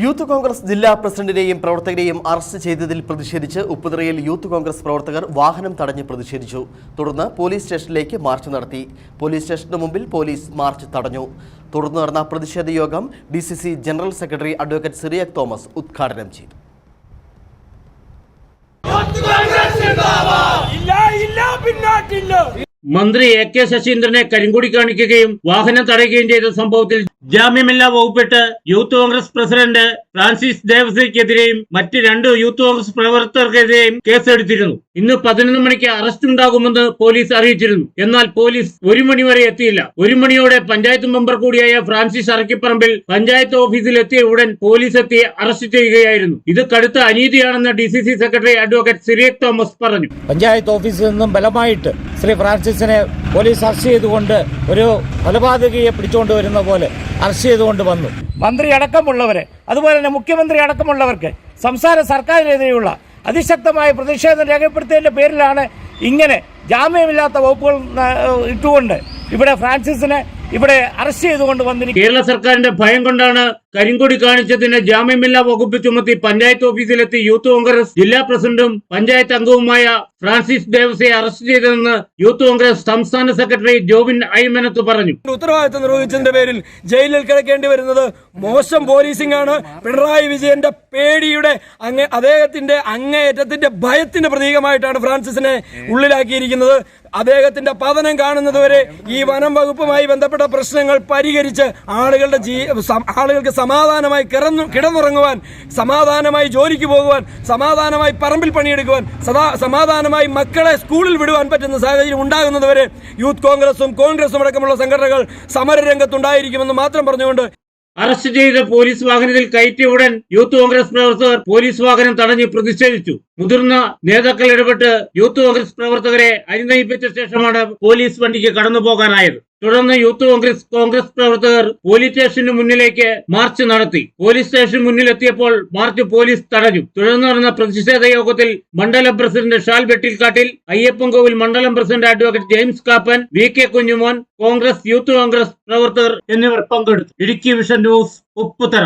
Youth Congress ജില്ലാ പ്രസിഡന്റിനെയും പ്രവർത്തകരെയും arrest ചെയ്തതിൽ പ്രതിഷേധിച്ച് ഉപ്പുതറയിൽ യൂത്ത് കോൺഗ്രസ് പ്രവർത്തകർ വാഹനം തടഞ്ഞ് പ്രതിഷേധിച്ചു. തുടർന്ന് പോലീസ് സ്റ്റേഷനിലേക്ക് മാർച്ച് നടത്തി. പോലീസ് സ്റ്റേഷന് മുമ്പിൽ പോലീസ് മാർച്ച് തടഞ്ഞു. തുടർന്ന് നടന്ന പ്രതിഷേധ യോഗം D C C general secretary advocate Cyriac Thomas ഉദ്ഘാടനം ചെയ്തു. ഇല്ല ഇല്ല പിന്നോട്ടില്ല മന്ത്രി എ കെ ശശീന്ദ്രനെ കരിങ്കുടി കാണിക്കുകയും വാഹനം തടയുകയും ചെയ്ത സംഭവത്തിൽ ജാമ്യമില്ലാ വകുപ്പിട്ട് യൂത്ത് കോൺഗ്രസ് പ്രസിഡന്റ് ഫ്രാൻസിസ് ദേവസിക്കെതിരെയും മറ്റ് രണ്ട് യൂത്ത് കോൺഗ്രസ് പ്രവർത്തകർക്കെതിരെയും കേസെടുത്തിരുന്നു. ഇന്ന് പതിനൊന്ന് മണിക്ക് അറസ്റ്റ് ഉണ്ടാകുമെന്ന് പോലീസ് അറിയിച്ചിരുന്നു. എന്നാൽ പോലീസ് ഒരു മണി വരെ എത്തിയില്ല. ഒരു മണിയോടെ പഞ്ചായത്ത് മെമ്പർ കൂടിയായ ഫ്രാൻസിസ് അറക്കിപ്പറമ്പിൽ പഞ്ചായത്ത് ഓഫീസിൽ എത്തിയ ഉടൻ പോലീസ് എത്തി അറസ്റ്റ് ചെയ്യുകയായിരുന്നു. ഇത് കടുത്ത അനീതിയാണെന്ന് D secretary advocate Cyriac Thomas പറഞ്ഞു. പഞ്ചായത്ത് ഓഫീസിൽ നിന്നും ബലമായിട്ട് ശ്രീ ഫ്രാൻസിസിനെ പോലീസ് അറസ്റ്റ് ചെയ്തുകൊണ്ട് ഒരു കൊലപാതകയെ പിടിച്ചുകൊണ്ട് വരുന്ന പോലെ അറസ്റ്റ് ചെയ്തുകൊണ്ട് വന്നു. മന്ത്രി അടക്കമുള്ളവരെ അതുപോലെ തന്നെ മുഖ്യമന്ത്രി അടക്കമുള്ളവർക്ക് സംസ്ഥാന സർക്കാരിനെതിരെയുള്ള അതിശക്തമായ പ്രതിഷേധം രേഖപ്പെടുത്തിയതിന്റെ പേരിലാണ് ഇങ്ങനെ ജാമ്യമില്ലാത്ത വകുപ്പുകൾ ഇട്ടുകൊണ്ട് ഇവിടെ ഫ്രാൻസിസിനെ ഇവിടെ അറസ്റ്റ് ചെയ്തുകൊണ്ട് വന്നിരിക്കുന്നത് കേരള സർക്കാരിന്റെ ഭയം കൊണ്ടാണ് കരിങ്കൊടി കാണിച്ചതിന് ജാമ്യമില്ലാ വകുപ്പ് ചുമത്തി പഞ്ചായത്ത് ഓഫീസിലെത്തി യൂത്ത് കോൺഗ്രസ് ജില്ലാ പ്രസിഡന്റും പഞ്ചായത്ത് അംഗവുമായ ഫ്രാൻസിസ് ദേവസെ അറസ്റ്റ് ചെയ്തതെന്ന് യൂത്ത് കോൺഗ്രസ് സംസ്ഥാന സെക്രട്ടറി ജോബിൻ ഐമനത്ത് പറഞ്ഞു. ഉത്തരവാദിത്തം നിർവഹിച്ചതിന്റെ പേരിൽ ജയിലിൽ കിടക്കേണ്ടി വരുന്നത് മോശം പോലീസിംഗ് ആണ്. പിണറായി വിജയന്റെ പേടിയുടെ അങ്ങേ അദ്ദേഹത്തിന്റെ അങ്ങേയറ്റത്തിന്റെ ഭയത്തിന്റെ പ്രതീകമായിട്ടാണ് ഫ്രാൻസിസിനെ ഉള്ളിലാക്കിയിരിക്കുന്നത്. അദ്ദേഹത്തിന്റെ പതനം കാണുന്നതുവരെ ഈ വനം വകുപ്പുമായി ബന്ധപ്പെട്ട പ്രശ്നങ്ങൾ പരിഹരിച്ച് ആളുകളുടെ ജീ ആളുകൾക്ക് സമാധാനമായി കിടന്നു കിടന്നുറങ്ങുവാൻ സമാധാനമായി ജോലിക്ക് പോകുവാൻ സമാധാനമായി പറമ്പിൽ പണിയെടുക്കുവാൻ സദാ സമാധാനമായി മക്കളെ സ്കൂളിൽ വിടുവാൻ പറ്റുന്ന സാഹചര്യം ഉണ്ടാകുന്നതുവരെ യൂത്ത് കോൺഗ്രസും കോൺഗ്രസും അടക്കമുള്ള സംഘടനകൾ സമരരംഗത്തുണ്ടായിരിക്കുമെന്ന് മാത്രം പറഞ്ഞുകൊണ്ട് അറസ്റ്റ് ചെയ്ത പോലീസ് വാഹനത്തിൽ കയറ്റിയ ഉടൻ യൂത്ത് കോൺഗ്രസ് പ്രവർത്തകർ പോലീസ് വാഹനം തടഞ്ഞ് പ്രതിഷേധിച്ചു. മുതിർന്ന നേതാക്കൾ ഇടപെട്ട് യൂത്ത് കോൺഗ്രസ് പ്രവർത്തകരെ അനുനയിപ്പിച്ച ശേഷമാണ് പോലീസ് വണ്ടിക്ക് കടന്നു പോകാനായത് തുടർന്ന് യൂത്ത് കോൺഗ്രസ് കോൺഗ്രസ് പ്രവർത്തകർ പോലീസ് സ്റ്റേഷന് മുന്നിലേക്ക് മാർച്ച് നടത്തി. പോലീസ് സ്റ്റേഷൻ മുന്നിലെത്തിയപ്പോൾ മാർച്ച് പോലീസ് തടഞ്ഞു. തുടർന്ന് നടന്ന പ്രതിഷേധ യോഗത്തിൽ മണ്ഡലം പ്രസിഡന്റ് ഷാൽ വെട്ടിൽക്കാട്ടിൽ അയ്യപ്പൻകോവിൽ മണ്ഡലം president advocate James Kappan V K Kunjumon Congress youth Congress പ്രവർത്തകർ എന്നിവർ പങ്കെടുത്തു. Idukki vision news Upputhara